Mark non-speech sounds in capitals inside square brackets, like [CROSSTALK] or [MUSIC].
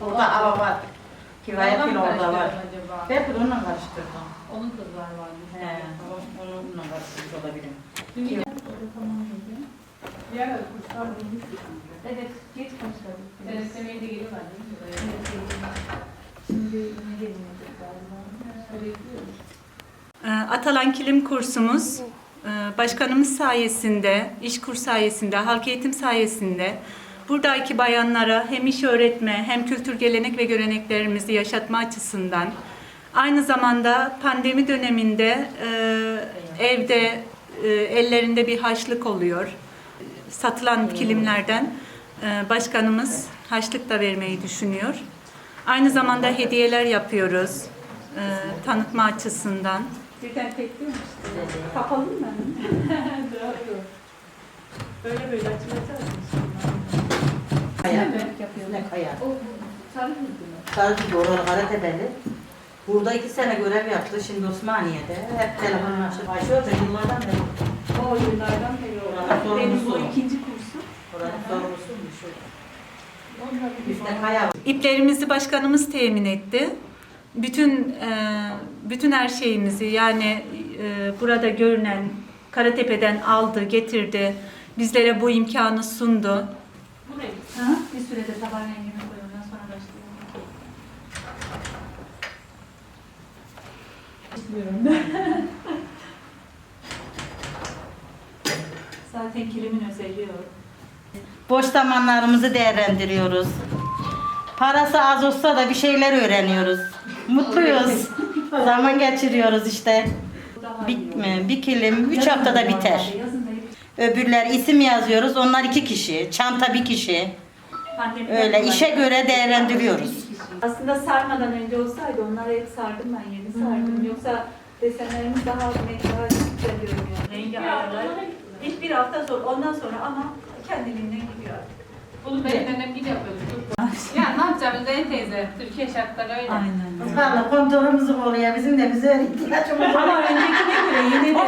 Orada ava var. Bir mı orada var. Belki de onunla karıştırdım. Onun kızlar var. He, onunla karıştırmış olabilirim. Çünkü diğer kurslar bulmuş. Evet, geç başladık. Evet, Semih'e de. Şimdi ne galiba? Ee, Atalan Kilim kursumuz e, başkanımız sayesinde, iş kur sayesinde, halk eğitim sayesinde buradaki bayanlara hem iş öğretme hem kültür gelenek ve göreneklerimizi yaşatma açısından aynı zamanda pandemi döneminde e, evde e, ellerinde bir haçlık oluyor. Satılan kilimlerden e, başkanımız haçlık da vermeyi düşünüyor. Aynı zamanda hediyeler yapıyoruz e, tanıtma açısından. Birden bekliyor musun? Kapalı mı? [LAUGHS] Böyle böyle açılacak Kaya. Ne kaya? O sarı mıydı mı? Sadece oralı Karatepe'li. Burada iki sene görev yaptı. Şimdi Osmaniye'de. Hep telefonunu açıp açıyor da yıllardan beri. O yıllardan beri olan. Benim bu ikinci kursum. Oranın sorumlusuymuş. Bizde kaya var. İplerimizi başkanımız temin etti. Bütün e, bütün her şeyimizi yani e, burada görünen Karatepe'den aldı, getirdi. Bizlere bu imkanı sundu. Burayı. Ha? Bir sürede taban rengini koy ondan sonra başlayalım. [LAUGHS] Zaten kilimin özelliği o. Boş zamanlarımızı değerlendiriyoruz. Parası az olsa da bir şeyler öğreniyoruz. Mutluyuz. [LAUGHS] Zaman geçiriyoruz işte. Bitme. Bir kilim 3 haftada biter. Yazın Öbürler isim yazıyoruz. Onlar iki kişi. Çanta bir kişi. Öyle işe göre değerlendiriyoruz. Aslında sarmadan önce olsaydı onları hep sardım ben yeni sardım. Yoksa desenlerimiz daha net, daha güzel görünüyor. Rengi ayarlar. İlk bir hafta sonra ondan sonra ama kendiliğinden gidiyor artık. Bunu benim hep gibi yapıyorduk. ya ne yapacağım Zeyt teyze? Türkiye şartları öyle. Aynen. Valla kontorumuz oluyor. Bizim de bize ihtiyaçımız var. Ama öncekine göre yine de